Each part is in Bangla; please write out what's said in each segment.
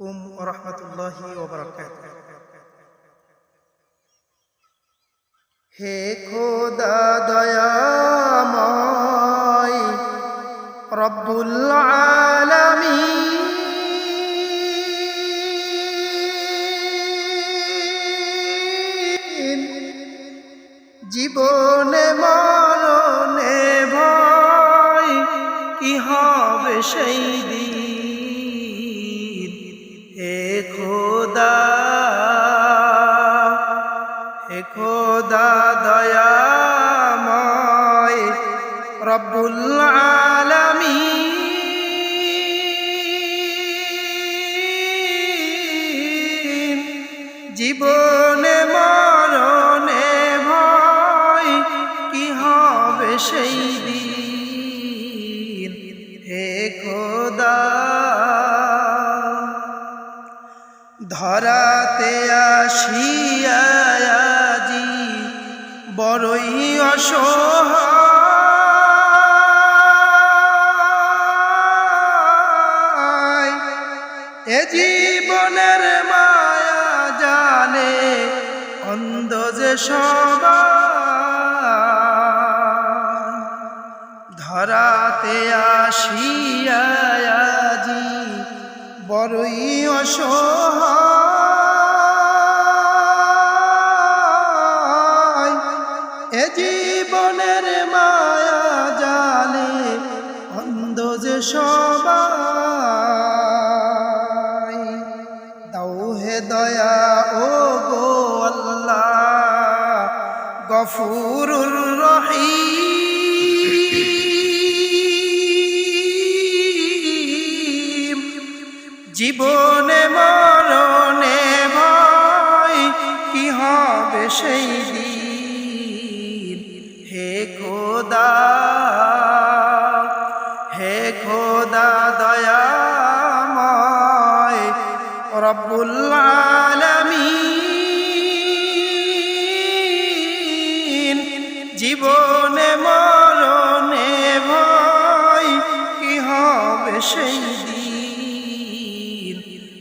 আলাইকুম হে খোদা দয়াময় রব্বুল আলামিন। জীবনে মরণে ভয় কি হবে সেই খোদা দয়াময় রব্বুল আলামিন। জীবনে মরণে ভয় কি হবে সেই দিন? হে খোদা, ধরাতে আসিয়াজি বড়ই অসহায়। এ জীবনের মায়া জানে অন্ধ যে ধরাতে আসিয়াজি বড়ই অসহায়। যে সবাই, দাও হে দয়া, ও গো গফুরুর রহিম। জীবনে মরণে ভয়, কি হবে সেই দিন? রব্বুল জীবনে মরণে ভয় কি হবে সেই দিন?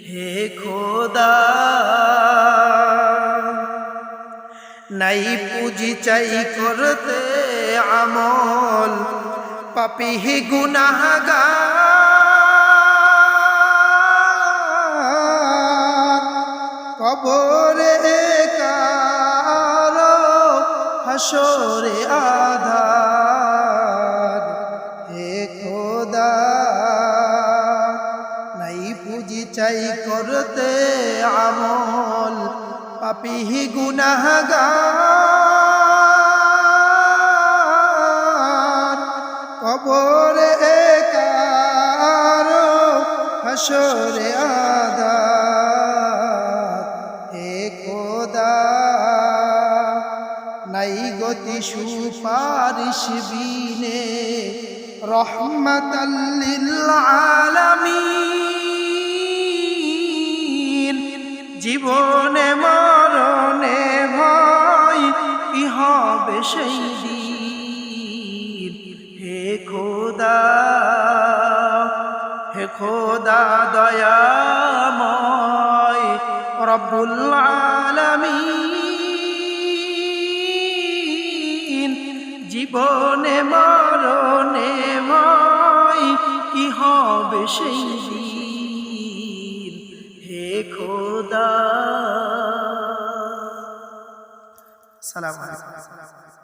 হে খোদা। নাই পুঁজি চাই করতে আমল, পাপি গুনাহগার। হাসরে আধার। হে খোদা, নাই পুঁজি চাই করতে আমল পাপি গুনাহগার। কবরে কারও হাসরে আধার সুপারিশ বিনে রহমতাল্লিল আলামিন। জীবনে মরণে ভয়, কি হবে সেই হে খোদা হে খোদা দয়াময় রব্বুল আলামিন। জীবনে মরণে ভয় কি হবে সেই দিন? হে খোদা। সালাম আলাইকুম।